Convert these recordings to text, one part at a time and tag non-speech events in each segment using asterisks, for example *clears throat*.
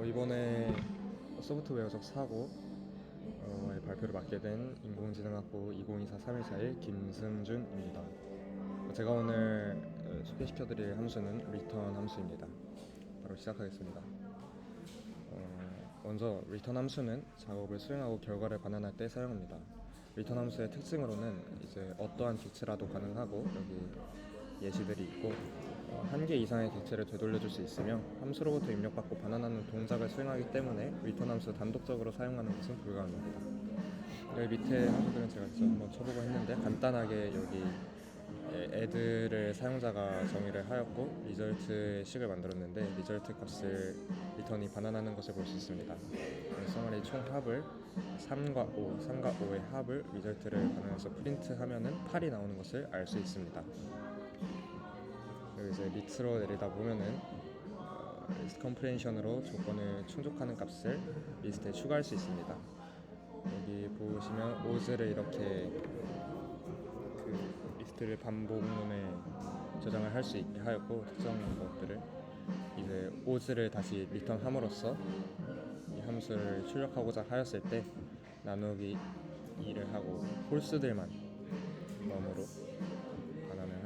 어, 이번에 소프트웨어적 사고의 발표를 맡게 된 인공지능학부 2024 3일차일 김승준입니다. 어, 제가 오늘 어, 소개시켜드릴 함수는 return 함수입니다. 바로 시작하겠습니다. 어, 먼저 return 함수는 작업을 수행하고 결과를 반환할 때 사용합니다. return 함수의 특징으로는 이제 어떠한 객체라도 가능하고 여기 예시들이 있고 어, 한 개 이상의 객체를 되돌려줄 수 있으며 함수로부터 입력받고 반환하는 동작을 수행하기 때문에 리턴 함수 단독적으로 사용하는 것은 불가능합니다. 여기 밑에 함수들은 제가 직접 한번 쳐보고 했는데 간단하게 여기 에- 애들을 사용자가 정의를 하였고 리절트의 식을 만들었는데 리절트 값을 리턴이 반환하는 것을 볼 수 있습니다. 써머리 총 합을 3과 5, 3과 5의 합을 리절트를 반환해서 프린트하면은 8이 나오는 것을 알 수 있습니다. 여기 이제 밑으로 내리다 보면은 어, 리스트 컴프레hension으로 조건을 충족하는 값을 리스트에 추가할 수 있습니다. 여기 보시면 오즈를 이렇게 그 리스트를 반복문에 저장을 할 수 있게 하였고 특정 것들을 이제 오즈를 다시 리턴함으로써 이 함수를 출력하고자 하였을 때 나누기 2를 하고 홀수들만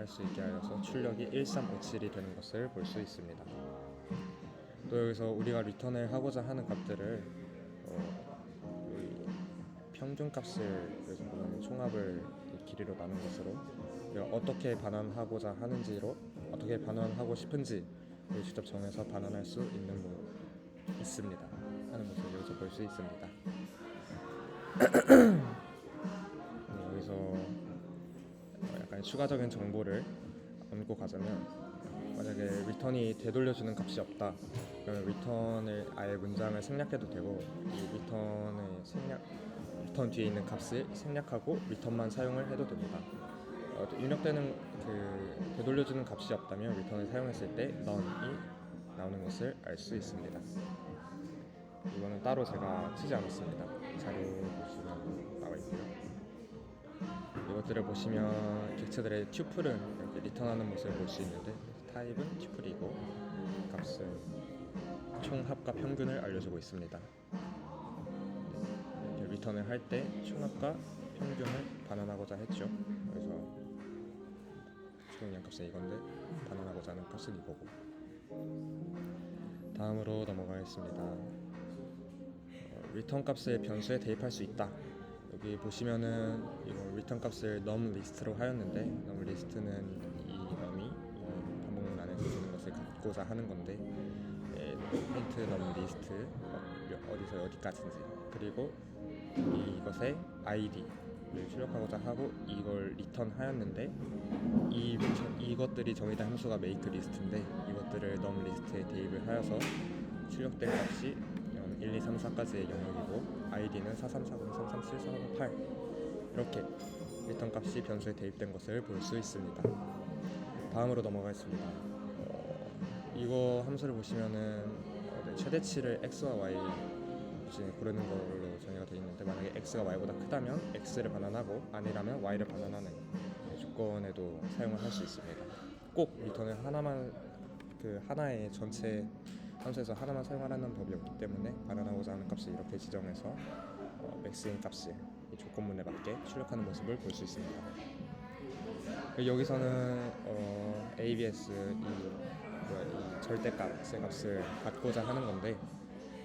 할 수 있게 하여서 출력이 1357이 되는 것을 볼 수 있습니다. 또 여기서 우리가 리턴을 하고자 하는 값들을 어, 여기 평균 값을 여기서 보면 총합을 이 길이로 나눈 것으로 어떻게 반환하고자 하는지로 어떻게 반환하고 싶은지 를 직접 정해서 반환할 수 있는 뭐 있습니다. 하는 것을 여기서 볼 수 있습니다. *clears throat* 약간 추가적인 정보를 얹고 가자면 만약에 리턴이 되돌려주는 값이 없다 그러면 리턴을 아예 문장을 생략해도 되고 이 리턴의 생략 리턴 뒤에 있는 값을 생략하고 리턴만 사용을 해도 됩니다. 어, 또 입력되는 그 되돌려주는 값이 없다면 리턴을 사용했을 때 none이 나오는 것을 알 수 있습니다. 이거는 따로 제가 치지 않았습니다. 자료 보시면 것들을 보시면 객체들의 튜플은 이렇게 리턴하는 모습을 볼 수 있는데 타입은 튜플이고 값은 총합과 평균을 알려주고 있습니다. 이렇게 리턴을 할 때 총합과 평균을 반환하고자 했죠. 그래서 총량 값은 이건데 반환하고자 하는 값은 이거고. 다음으로 넘어가겠습니다. 어, 리턴 값을 변수에 대입할 수 있다. 여기 보시면은 이거 리턴 값을 num 리스트로 하였는데 num 리스트는 이 num이 이 반복문 안에 주는 것을 갖고자 하는 건데 예, 프린트 num 리스트 어, 몇- 어디서 어디까지인지 그리고 이것의 id를 출력하고자 하고 이걸 리턴 하였는데 이 이것들이 정의된 함수가 make 리스트인데 이것들을 num 리스트에 대입을 하여서 출력된 값이 1, 2, 3, 4까지의 영역이고 id는 4, 3, 4, 0, 3, 3, 7, 4, 5, 8 이렇게 리턴 값이 변수에 대입된 것을 볼 수 있습니다. 다음으로 넘어가겠습니다. 어, 이거 함수를 보시면은 어, 네, 최대치를 x와 y 고르는 걸로 정의가 되어 있는데 만약에 x가 y보다 크다면 x를 반환하고 아니라면 y를 반환하는 조건에도 사용을 할 수 있습니다. 꼭 리턴을 하나만 그 하나의 전체 함수에서 하나만 사용하라는 법이 없기 때문에 반환하고자 하는 값을 이렇게 지정해서 어, 맥스인 값을 이 조건문에 맞게 출력하는 모습을 볼 수 있습니다. 여기서는 어, ABS 이, 이 절대값의 값을 갖고자 하는 건데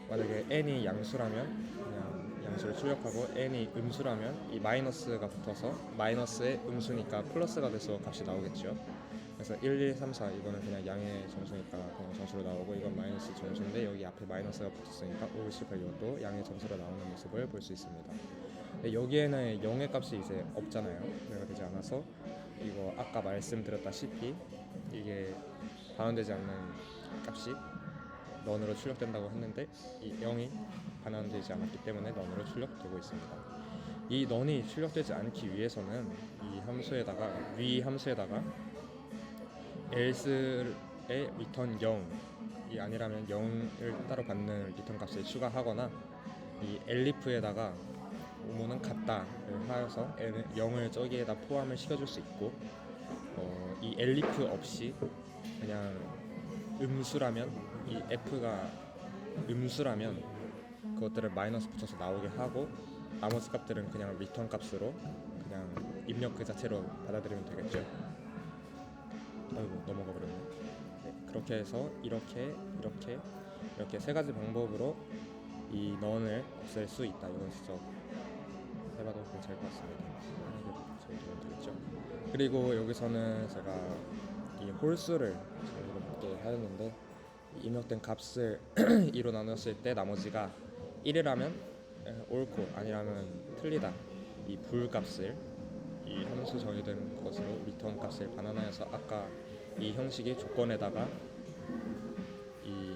만약에 n이 양수라면 그냥 양수를 출력하고 n이 음수라면 이 마이너스가 붙어서 마이너스의 음수니까 플러스가 돼서 값이 나오겠죠. 그래서 1, 2, 3, 4 이거는 그냥 양의 점수니까 그냥 점수로 나오고 이건 마이너스 점수인데 여기 앞에 마이너스가 붙었으니까 5, 18 이것도 양의 점수로 나오는 모습을 볼 수 있습니다. 여기에는 0의 값이 이제 없잖아요. 그래가 되지 않아서 이거 아까 말씀드렸다시피 이게 반환되지 않는 값이 넌으로 출력된다고 했는데 이 0이 반환되지 않았기 때문에 넌으로 출력되고 있습니다. 이 넌이 출력되지 않기 위해서는 이 함수에다가 위 함수에다가 else의 return 0이 아니라면 0을 따로 받는 리턴 값을 추가하거나 이 elif에다가 오모는 같다를 하여서 0을 저기에다 포함을 시켜줄 수 있고 어, 이 elif 없이 그냥 음수라면 이 f가 음수라면 그것들을 마이너스 붙여서 나오게 하고 나머지 값들은 그냥 리턴 값으로 그냥 입력 그 자체로 받아들이면 되겠죠. 아이고 넘어가 버렸네. 네, 그렇게 해서 이렇게 이렇게 이렇게 세 가지 방법으로 이 넌을 없앨 수 있다. 이건 직접 해봐도 괜찮을 것 같습니다. 도움 되겠죠. 그리고 여기서는 제가 이 홀수를 자유롭게 하였는데 이 입력된 값을 *clears throat* 2로 나눴을 때 나머지가 1이라면 옳고 아니라면 틀리다. 이 불값을 이 함수 정의된 것으로 리턴 값을 반환하여서 아까 이 형식의 조건에다가 이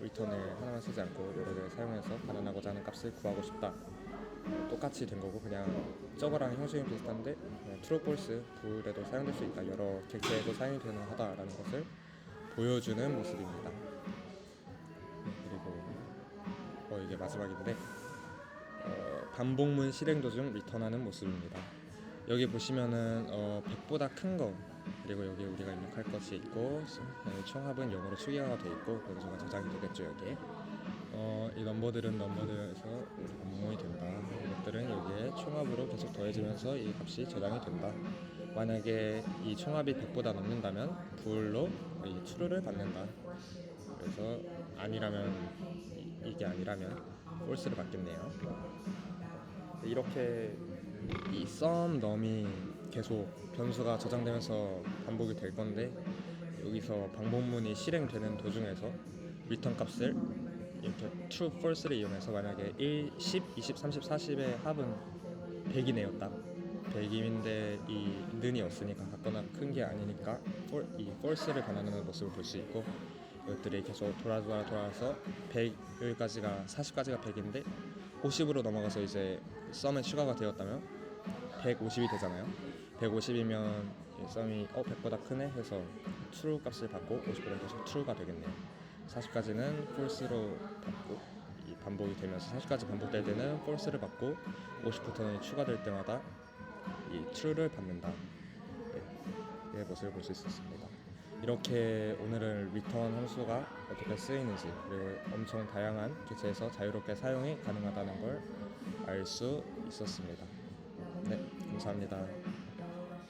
리턴을 하나만 쓰지 않고 여러 개를 사용해서 반환하고자 하는 값을 구하고 싶다. 똑같이 된 거고 그냥 저거랑 형식이 비슷한데 false, 불에도 사용될 수 있다. 여러 객체에도 사용이 가능하다라는 것을 보여주는 모습입니다. 네, 그리고 어, 이게 마지막인데 어, 반복문 실행 도중 리턴하는 모습입니다. 여기 보시면은 어, 100보다 큰 거 그리고 여기 우리가 입력할 것이 있고 어, 총합은 0으로 추계가 돼 있고 변수가 저장이 되겠죠 여기에 어, 이 넘버들은 넘버들에서 반복문이 된다. 이것들은 여기에 총합으로 계속 더해지면서 이 값이 저장이 된다. 만약에 이 총합이 100보다 넘는다면 불로 이 true를 받는다. 그래서 아니라면 이- 이게 아니라면 false를 받겠네요. 이렇게 이 sum num이 계속 변수가 저장되면서 반복이 될 건데 여기서 방법문이 실행되는 도중에서 리턴 값을 이렇게 true, false를 이용해서 만약에 1, 10, 20, 30, 40의 합은 100이네요 딱 100인데 이 는이 없으니까 같거나 큰 게 아니니까 for, 이 false를 반환하는 모습을 볼 수 있고 이것들이 계속 돌아 돌아 돌아서 100 여기까지가 40까지가 100인데 50으로 넘어가서 이제 썸에 추가가 되었다면 150이 되잖아요. 150이면 이 썸이 어 100보다 크네 해서 true 값을 받고 50보다 계속 true가 되겠네요. 40까지는 false로 받고 이 반복이 되면서 40까지 반복될 때는 false를 받고 50부터는 추가될 때마다 이 true를 받는다. 네, 이 모습을 볼 수 있었습니다. 이렇게 오늘은 return 함수가 어떻게 쓰이는지 그리고 엄청 다양한 기체에서 자유롭게 사용이 가능하다는 걸 알 수 있었습니다. 네, 감사합니다.